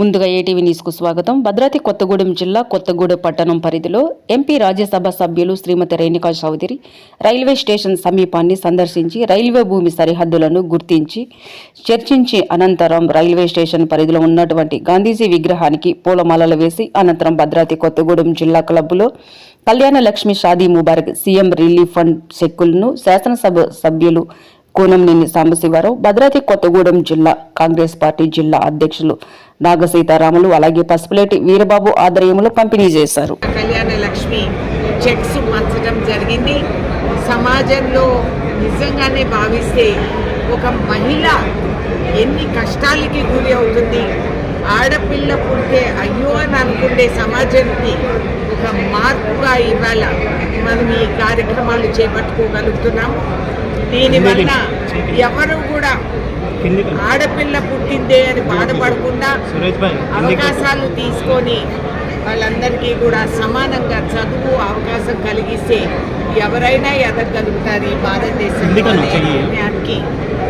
ముందుగా ఏటీవీ న్యూస్కు స్వాగతం. భద్రాద్రి కొత్తగూడెం జిల్లా కొత్తగూడెం పట్టణం పరిధిలో ఎంపీ రాజ్యసభ సభ్యులు శ్రీమతి రేణుకా చౌదరి రైల్వే స్టేషన్ సమీపాన్ని సందర్శించి రైల్వే భూమి సరిహద్దులను గుర్తించి చర్చించి అనంతరం రైల్వే స్టేషన్ పరిధిలో ఉన్నటువంటి గాంధీజీ విగ్రహానికి పూలమాలలు వేసి అనంతరం భద్రాద్రి కొత్తగూడెం జిల్లా క్లబ్లో Kalyana Lakshmi Shaadi Mubarak CM relief fund చెక్కులను శాసనసభ సభ్యులు కూనంనేని సాంబశివారావు భద్రాద్రి కొత్తగూడెం జిల్లా కాంగ్రెస్ పార్టీ జిల్లా అధ్యక్షులు నాగ సీతారాములు అలాగే పసుపులేటి వీరబాబు ఆధ్వర్యంలో పంపిణీ చేశారు. కళ్యాణ లక్ష్మి చెక్స్ పంచడం జరిగింది. సమాజంలో నిజంగానే భావిస్తే ఒక మహిళ ఎన్ని కష్టాలకి గురి అవుతుంది? ఆడపిల్ల పుడితే అయ్యో అని అనుకునే సమాజానికి ఒక మార్పుగా ఇవాళ మనం ఈ కార్యక్రమాలు చేపట్టుకోగలుగుతున్నాము దీనివల్ల ఎవరు కూడా ఆడపిల్ల పుట్టిందే అని బాధపడకుండా అవకాశాలు తీసుకొని వాళ్ళందరికీ కూడా సమానంగా చదువు అవకాశం కలిగిస్తే ఎవరైనా ఎదగలుగుతారు ఈ నిర్ణయానికి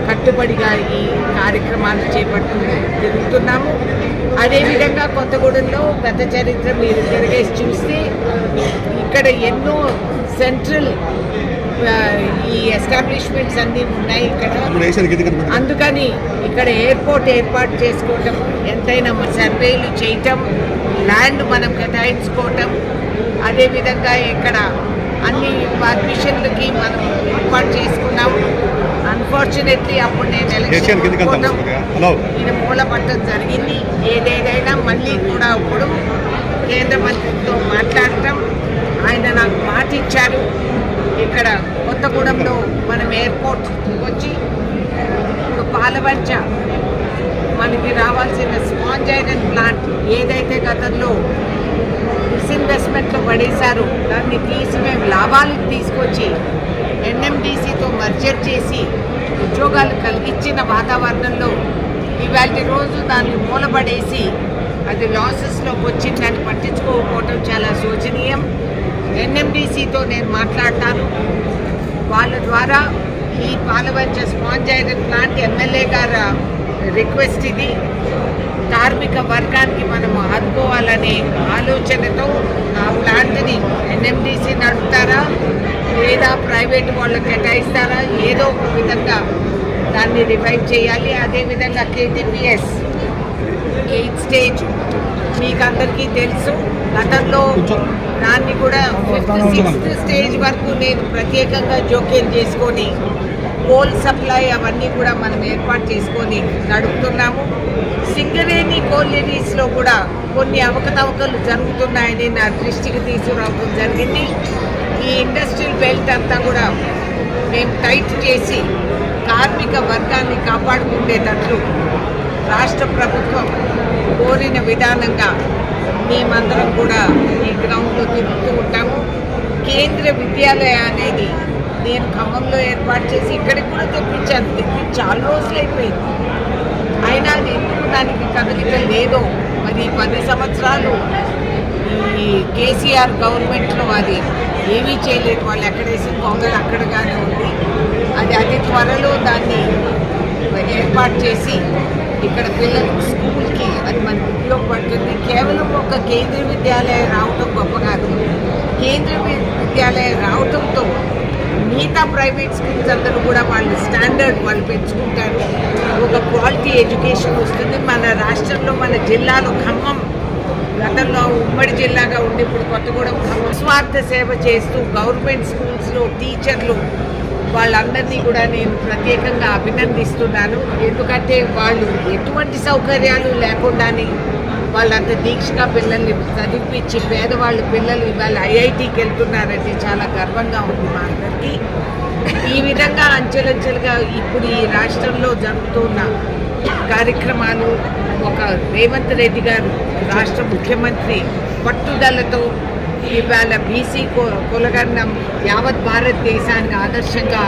కట్టుబడిగా ఈ కార్యక్రమాలు చేపట్టు జరుగుతున్నాము. అదేవిధంగా కొత్తగూడెంలో గత చరిత్ర మీరు తిరిగేసి చూస్తే ఇక్కడ ఎన్నో సెంట్రల్ ఈ ఎస్టాబ్లిష్మెంట్స్ అన్నీ ఉన్నాయి ఇక్కడ. అందుకని ఇక్కడ ఎయిర్పోర్ట్ ఏర్పాటు చేసుకోవటం ఎంతైనా మన సర్వేలు చేయటం ల్యాండ్ మనం కేటాయించుకోవటం అదేవిధంగా ఇక్కడ అన్ని పర్మిషన్లకి మనం ఏర్పాటు చేసుకున్నాం. అన్ఫార్చునేట్లీ అప్పుడు నేను ఎలక్షన్ ఇది మూలపట్టడం జరిగింది. ఏదేదైనా మళ్ళీ కూడా ఇప్పుడు కేంద్ర మంత్రితో మాట్లాడటం. ఆయన నాకు మాట ఇచ్చారు. ఇక్కడ కొత్తగూడెంలో మనం ఎయిర్పోర్ట్ వచ్చి ఇప్పుడు పాలవంచ మనకి రావాల్సిన స్పాంజ్ ఐరన్ ప్లాంట్ ఏదైతే గతంలో డిస్ఇన్వెస్ట్మెంట్లో పడేశారో దాన్ని తీసి మేము లాభాలకు తీసుకొచ్చి ఎన్ఎండిసితో మర్జర్ చేసి ఉద్యోగాలు కలిగించిన వాతావరణంలో ఇవాళ రోజు దాన్ని మూలపడేసి అది లాసెస్లోకి వచ్చిందని పట్టించుకోకపోవటం చాలా శోచనీయం. ఎన్ఎండిసితో నేను మాట్లాడతాను. వాళ్ళ ద్వారా ఈ Palvancha sponge iron plant MLA గారు రిక్వెస్ట్ ఇది. కార్మిక వర్గానికి మనం ఆదుకోవాలనే ఆలోచనతో ఆ ప్లాంట్ని ఎన్ఎండిసి నడుపుతారా? లేదా ప్రైవేట్ వాళ్ళకి కేటాయిస్తారా? ఏదో ఒక విధంగా దాన్ని రివైవ్ చేయాలి. అదేవిధంగా కేటీపీఎస్ ఎయిత్ స్టేజ్ మీకు అందరికీ తెలుసు. గతంలో దాన్ని కూడా ఫిఫ్త్ సిక్స్త్ స్టేజ్ వరకు నేను ప్రత్యేకంగా జోక్యం చేసుకొని కోల్ సప్లై అవన్నీ కూడా మనం ఏర్పాటు చేసుకొని నడుపుతున్నాము. సింగరేణి కోలిరీస్లో కూడా కొన్ని అవకతవకలు జరుగుతున్నాయని నా దృష్టికి తీసుకురావడం జరిగింది. ఈ ఇండస్ట్రియల్ బెల్ట్ అంతా కూడా మేము టైట్ చేసి కార్మిక వర్గాన్ని కాపాడుకునేటట్లు రాష్ట్ర ప్రభుత్వం కోరిన విధానంగా మేమందరం కూడా ఈ గ్రౌండ్లో తిరుగుతూ ఉంటాము. కేంద్ర విద్యాలయ అనేది నేను ఖమ్మంలో ఏర్పాటు చేసి ఇక్కడికి కూడా తెప్పించాను. తెప్పించి చాలా రోజులు అయిపోయింది. అయినా అది ఎందుకు దానికి కదలిక లేదో మరి పది సంవత్సరాలు ఈ కేసీఆర్ గవర్నమెంట్లో అది ఏమీ చేయలేదు. వాళ్ళు ఎక్కడేసి అక్కడ అక్కడగానే ఉంది. అది అతి త్వరలో దాన్ని ఏర్పాటు చేసి ఇక్కడ పిల్లలకు స్కూల్కి అది మనకు ఉపయోగపడుతుంది కేవలం ఒక కేంద్రీయ విద్యాలయం రావటం గొప్ప కాదు. కేంద్రీయ విద్యాలయం రావటంతో మిగతా ప్రైవేట్ స్కూల్స్ అందరూ కూడా వాళ్ళు స్టాండర్డ్ వాళ్ళు పెంచుకుంటారు. ఒక క్వాలిటీ ఎడ్యుకేషన్ వస్తుంది. మన రాష్ట్రంలో మన జిల్లాలో ఖమ్మం గతంలో ఉమ్మడి జిల్లాగా ఉండి ఇప్పుడు కొత్తగూడెం ఖమ్మం. స్వార్థ సేవ చేస్తూ గవర్నమెంట్ స్కూల్స్లో టీచర్లు వాళ్ళందరినీ కూడా నేను ప్రత్యేకంగా అభినందిస్తున్నాను. ఎందుకంటే వాళ్ళు ఎటువంటి సౌకర్యాలు లేకుండానే వాళ్ళంత దీక్షగా పిల్లల్ని చదివించి పేదవాళ్ళ పిల్లలు ఇవాళ ఐఐటికి వెళ్తున్నారంటే చాలా గర్వంగా ఉంది మా అందరికీ. ఈ విధంగా అంచెలంచెలుగా ఇప్పుడు ఈ రాష్ట్రంలో జరుగుతున్న కార్యక్రమాలు ఒక రేవంత్ రెడ్డి గారు రాష్ట్ర ముఖ్యమంత్రి పట్టుదలతో ఇవాళ బీసీ కులగన్నం యావత్ భారతదేశానికి ఆదర్శంగా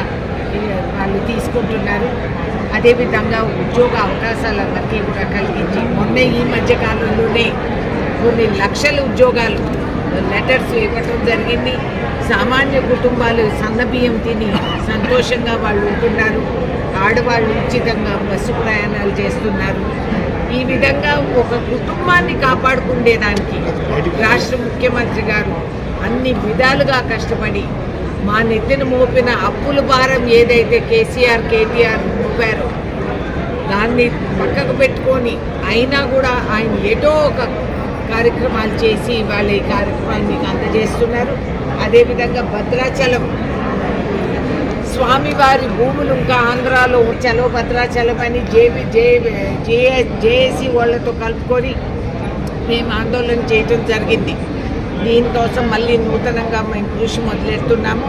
వాళ్ళు తీసుకుంటున్నారు. అదేవిధంగా ఉద్యోగ అవకాశాలు అందరికీ కూడా కలిగించి మొన్న ఈ మధ్య కాలంలోనే కొన్ని లక్షల ఉద్యోగాలు లెటర్స్ ఇవ్వటం జరిగింది. సామాన్య కుటుంబాలు సన్నబియ్యం తిని సంతోషంగా వాళ్ళు ఉంటున్నారు. ఆడవాళ్ళు ఉచితంగా బస్సు ప్రయాణాలు చేస్తున్నారు. ఈ విధంగా ఒక కుటుంబాన్ని కాపాడుకునేదానికి రాష్ట్ర ముఖ్యమంత్రి గారు అన్ని విధాలుగా కష్టపడి మా నెత్తిన మోపిన అప్పుల భారం ఏదైతే కేసీఆర్ కేటీఆర్ మోపారో దాన్ని పక్కకు పెట్టుకొని అయినా కూడా ఆయన ఏటో ఒక కార్యక్రమాలు చేసి వాళ్ళ ఈ కార్యక్రమాలు మీకు అందజేస్తున్నారు. అదేవిధంగా భద్రాచలం స్వామివారి భూములు ఇంకా ఆంధ్రాలో చలో భద్రాచలం అని జేబీ జే జే జేఏసీ వాళ్ళతో కలుపుకొని మేము ఆందోళన చేయటం జరిగింది. దీనికోసం మళ్ళీ నూతనంగా మేము కృషి మొదలెడుతున్నాము.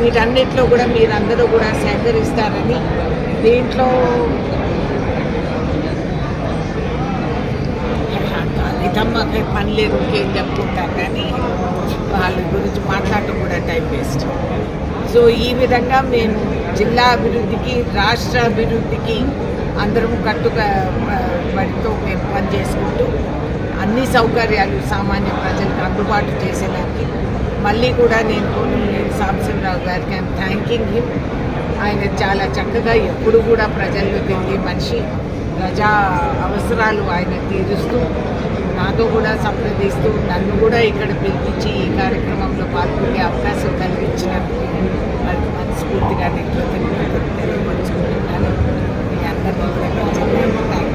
వీటన్నిటిలో కూడా మీరందరూ కూడా సహకరిస్తారని దీంట్లో ఇదమ్మకి పని లేదు ఇంకేం చెప్పుకుంటారు కానీ వాళ్ళ గురించి మాట్లాడటం కూడా టైం వేస్ట్. సో ఈ విధంగా మేము జిల్లా అభివృద్ధికి రాష్ట్ర అభివృద్ధికి అందరం కట్టుక బడితో మేము పనిచేసుకుంటూ అన్ని సౌకర్యాలు సామాన్య ప్రజలకు అందుబాటు చేసేదానికి మళ్ళీ కూడా నేను కోనమనేని సాంబశివరావు గారికి ఐమ్ థ్యాంకింగ్ హిమ్ ఆయన చాలా చక్కగా ఎప్పుడు కూడా ప్రజల్లో తిరిగే మనిషి. ప్రజా అవసరాలు ఆయన తీరుస్తూ నాతో కూడా సంప్రదిస్తూ నన్ను కూడా ఇక్కడ పిలిపించి ఈ కార్యక్రమంలో పాల్గొనే అవకాశం కల్పించిన మనస్ఫూర్తిగా నేను కృతజ్ఞతలు తెలియపరుచుకుంటున్నాను. మీ అందరినీ కూడా థ్యాంక్